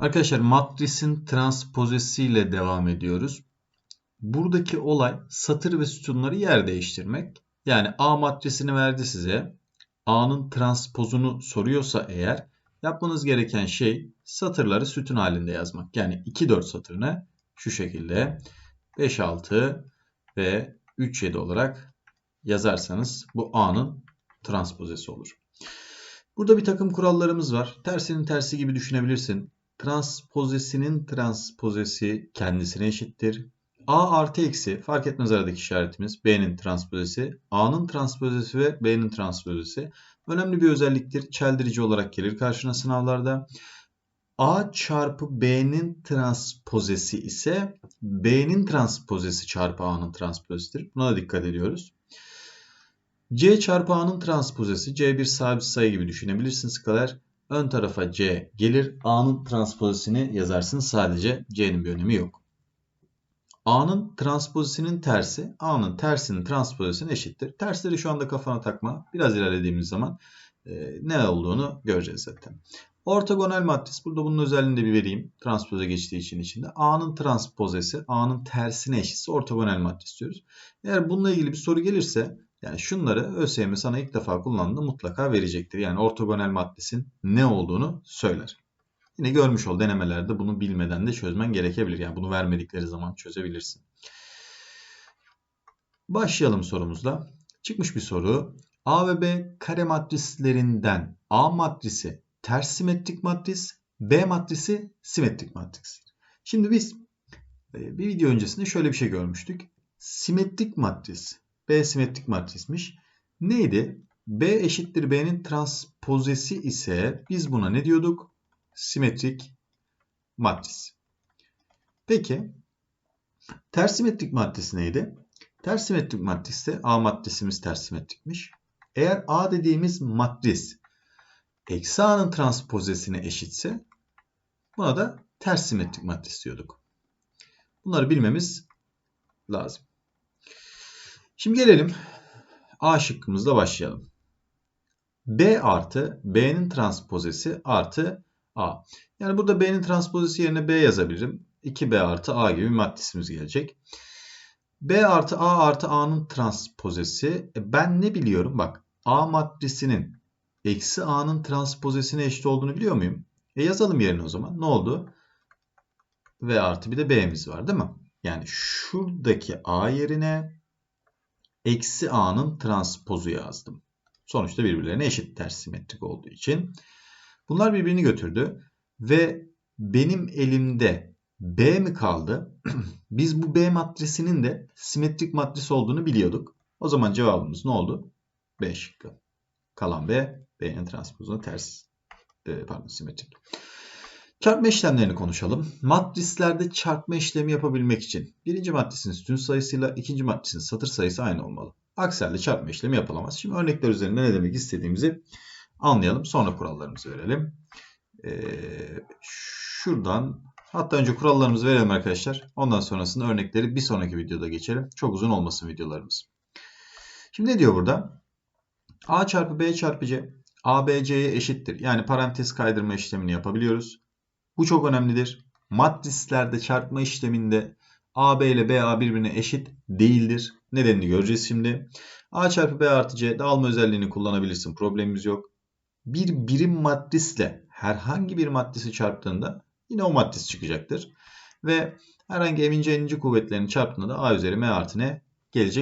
Arkadaşlar matrisin transpozesiyle devam ediyoruz. Buradaki olay satır ve sütunları yer değiştirmek. Yani A matrisini verdi size. A'nın transpozunu soruyorsa eğer yapmanız gereken şey satırları sütun halinde yazmak. Yani 2-4 satırını şu şekilde 5-6 ve 3-7 olarak yazarsanız bu A'nın transpozesi olur. Burada bir takım kurallarımız var. Tersinin tersi gibi düşünebilirsin. Transpozesinin transpozesi kendisine eşittir. A artı eksi fark etmez aradaki işaretimiz B'nin transpozesi, A'nın transpozesi ve B'nin transpozesi önemli bir özelliktir. Çeldirici olarak gelir karşına sınavlarda. A çarpı B'nin transpozesi ise B'nin transpozesi çarpı A'nın transpozesidir. Buna da dikkat ediyoruz. C çarpı A'nın transpozesi C bir sabit sayı gibi düşünebilirsiniz kadar. Ön tarafa C gelir. A'nın transpozesini yazarsınız. Sadece C'nin bir önemi yok. A'nın transpozisinin tersi A'nın tersinin transpozisine eşittir. Tersleri şu anda kafana takma. Biraz ilerlediğimiz zaman e, ne olduğunu göreceğiz zaten. Ortogonal matris. Burada bunun özelliğini de bir vereyim. Transpoze geçtiği için içinde. A'nın transpozesi A'nın tersine eşitse ortogonal matris diyoruz. Eğer bununla ilgili bir soru gelirse yani şunları ÖSYM sana ilk defa kullandığında mutlaka verecektir. Yani ortogonal matrisin ne olduğunu söyler. Yine görmüş ol denemelerde bunu bilmeden de çözmen gerekebilir. Yani bunu vermedikleri zaman çözebilirsin. Başlayalım sorumuzla. Çıkmış bir soru. A ve B kare matrislerinden A matrisi ters simetrik matris, B matrisi simetrik matris. Şimdi biz e, bir video öncesinde şöyle bir şey görmüştük. Simetrik matris, B simetrik matrismiş. Neydi? B eşittir B'nin transpozesi ise biz buna ne diyorduk? Simetrik matris. Peki ters simetrik matris neydi? Ters simetrik matriste A matrisimiz ters simetrikmiş. Eğer A dediğimiz matris eksi A'nın transpozesine eşitse buna da ters simetrik matris diyorduk. Bunları bilmemiz lazım. Şimdi gelelim A şıkkımızla başlayalım. B artı B'nin transpozesi artı A. Yani burada B'nin transpozesi yerine B yazabilirim. 2B artı A gibi bir matrisimiz gelecek. B artı A artı A'nın transpozesi. E ben ne biliyorum? Bak A matrisinin eksi A'nın transpozesine eşit olduğunu biliyor muyum? E yazalım yerine o zaman. Ne oldu? V artı bir de B'miz var değil mi? Yani şuradaki A yerine eksi A'nın transpozu yazdım. Sonuçta birbirlerine eşit ters simetrik olduğu için. Bunlar birbirini götürdü. Ve benim elimde B mi kaldı? Biz bu B matrisinin de simetrik matris olduğunu biliyorduk. O zaman cevabımız ne oldu? B şıkkı. Kalan B, B'nin transpozuna ters, e, pardon simetrik. Çarpma işlemlerini konuşalım. Matrislerde çarpma işlemi yapabilmek için birinci matrisin sütun sayısıyla ikinci matrisin satır sayısı aynı olmalı. Aksi halde çarpma işlemi yapılamaz. Şimdi örnekler üzerinde ne demek istediğimizi anlayalım. Sonra kurallarımızı verelim. Ee, şuradan hatta önce kurallarımızı verelim arkadaşlar. Ondan sonrasında örnekleri bir sonraki videoda geçelim. Çok uzun olmasın videolarımız. Şimdi ne diyor burada? A çarpı B çarpı C A, B, C'ye eşittir. Yani parantez kaydırma işlemini yapabiliyoruz. Bu çok önemlidir. Matrislerde çarpma işleminde A, B ile B, A birbirine eşit değildir. Nedenini göreceğiz şimdi. A çarpı B artı C dağılma özelliğini kullanabilirsin. Problemimiz yok. Bir birim matrisle herhangi bir matrisi çarptığında yine o matris çıkacaktır. Ve herhangi emince eninci kuvvetlerini çarptığında da A üzeri M artı N gelecek.